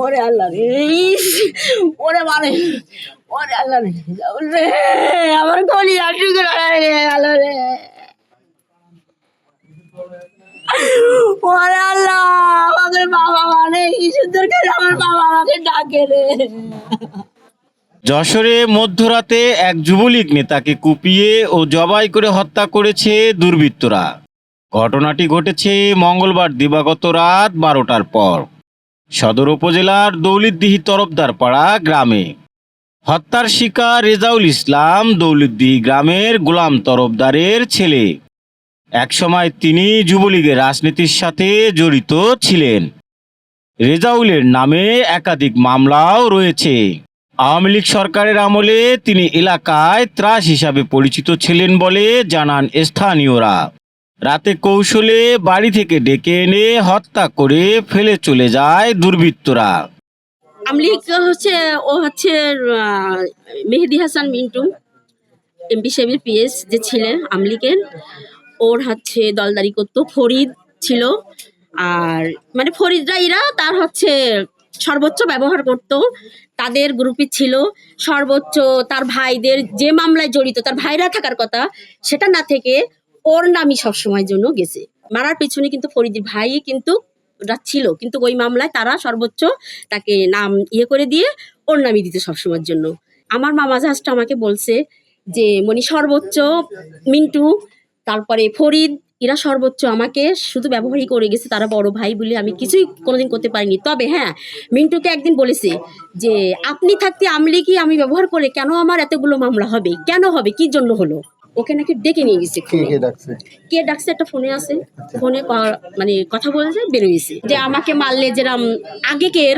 ওরে আল্লাহ রে ওরে মানে ওরে আল্লাহ রে রে, আমার গলি আটুকে রে, আল্লাহ রে। ওরে আল্লাহ, আমাদের বাবা মানে কি সুন্দর করে আমার বাবা আমাকে ডাকে রে। যশোরে মধ্যরাতে এক যুবলীগ নেতাকে কুপিয়ে ও জবাই করে হত্যা করেছে দুর্বৃত্তরা। ঘটনাটি ঘটেছে মঙ্গলবার দিবাগত রাত বারোটার পর। সদর উপজেলার দৌলিতদিহি তরফদার পাড়া গ্রামে। হত্যার শিকার রেজাউল ইসলাম দৌলতদিহি গ্রামের গোলাম তরফদারের ছেলে। একসময় তিনি যুবলীগের রাজনীতির সাথে জড়িত ছিলেন। রেজাউলের নামে একাধিক মামলাও রয়েছে। আওয়ামী লীগ সরকারের আমলে তিনি এলাকায় ত্রাস হিসাবে পরিচিত ছিলেন বলে জানান স্থানীয়রা। রাতে কৌশলে বাড়ি থেকে ডেকে এনে হত্যা করে ফেলে চলে যায় দুর্বৃত্তরা। আমলিক হচ্ছে, ও হচ্ছে মেহেদি হাসান মিন্টু, এমপি সাহেবের পিএস যে ছিলেন আমলিকের। ওর হচ্ছে দলদারি করতো, ফরিদ ছিল। আর মানে ফরিদরা এরা, তার হচ্ছে সর্বোচ্চ ব্যবহার করত। তাদের গ্রুপে ছিল। সর্বোচ্চ তার ভাইদের যে মামলায় জড়িত, তার ভাইরা থাকার কথা, সেটা না থেকে ওর নামই সবসময়ের জন্য গেছে। মারার পেছনে কিন্তু ফরিদের ভাই কিন্তু ওটা ছিল। কিন্তু ওই মামলায় তারা সর্বোচ্চ তাকে নাম ইয়ে করে দিয়ে ওর নামই দিতে সবসময়ের জন্য। আমার মামা জাহাজটা আমাকে বলছে যে মনি সর্বোচ্চ মিন্টু, তারপরে ফরিদ, এরা সর্বোচ্চ আমাকে শুধু ব্যবহারই করে গেছে, তারা বড় ভাই বলে আমি কিছুই কোনোদিন করতে পারিনি। তবে হ্যাঁ মিন্টুকে একদিন বলেছে যে, আপনি থাকতে আমলে কি আমি ব্যবহার করে কেন আমার এতগুলো মামলা হবে? কেন হবে? কি জন্য হলো? ওকে নাকি ডেকে নিয়ে গেছে কে কে ডাকছে? কে ডাকছে একটা ফোনে আছে। ফোনে মানে কথা বলছে বেরোয়েছে যে আমাকে মারলে যেরাম আগেকের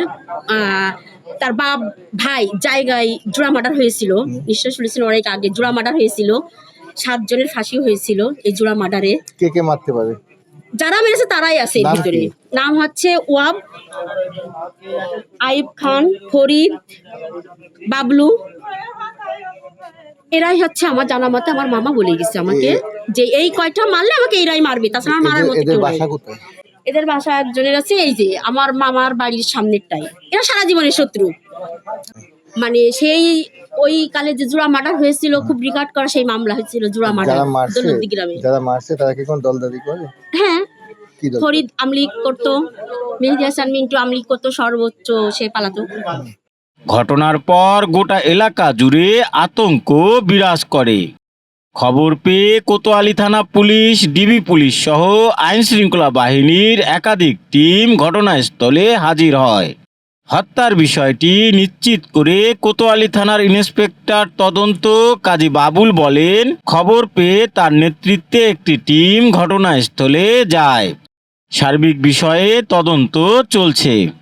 তার বাপ ভাই জায়গায় জোড়া মার্ডার হয়েছিল। নিশ্চয় শুনেছেন অনেক আগে জোড়া মার্ডার হয়েছিল। সাতজনের ফাঁসি হয়েছিল এই জোড়া মার্ডারে। কে কে মারতে পারে? যারা মেরেছে তারাই আছে এর ভিতরে। নাম হচ্ছে ওয়াব আইব খান ফরিদ বাবলু এরাই হচ্ছে আমার জানা মতে আমার মামা বলে গেছে আমাকে যে এই কয়টা মারলে আমাকে এরাই মারবে তাছাড়া মারার মতো কেউ নাই। এদের বাসা একজনের আছে এই যে আমার মামার বাড়ির সামনেরটাই। এরা সারা জীবনের শত্রু। মানে সেই ওই কালে যে জোড়া মার্ডার হয়েছিল খুব রিগার্ড করা সেই মামলা হয়েছিল জোড়া মার্ডার যারা গ্রামে। যারা মারছে তারা কি কোন দলদারি করে? হ্যাঁ ফরিদ আমলিক করতো মেহেদি হাসান মিন্টু আমলিক করতো সর্বোচ্চ সে পালাতো। ঘটনার পর গোটা এলাকা জুড়ে আতঙ্ক বিরাজ করে। খবর পেয়ে কোতোয়ালি থানা পুলিশ, ডিবি পুলিশ সহ আইন শৃঙ্খলা বাহিনীর একাধিক টিম ঘটনাস্থলে হাজির হয়। হত্যার বিষয়টি নিশ্চিত করে কোতোয়ালি থানার ইন্সপেক্টর তদন্ত কাজী বাবুল বলেন, খবর পেয়ে তার নেতৃত্বে একটি টিম ঘটনাস্থলে যায়। সার্বিক বিষয়ে তদন্ত চলছে।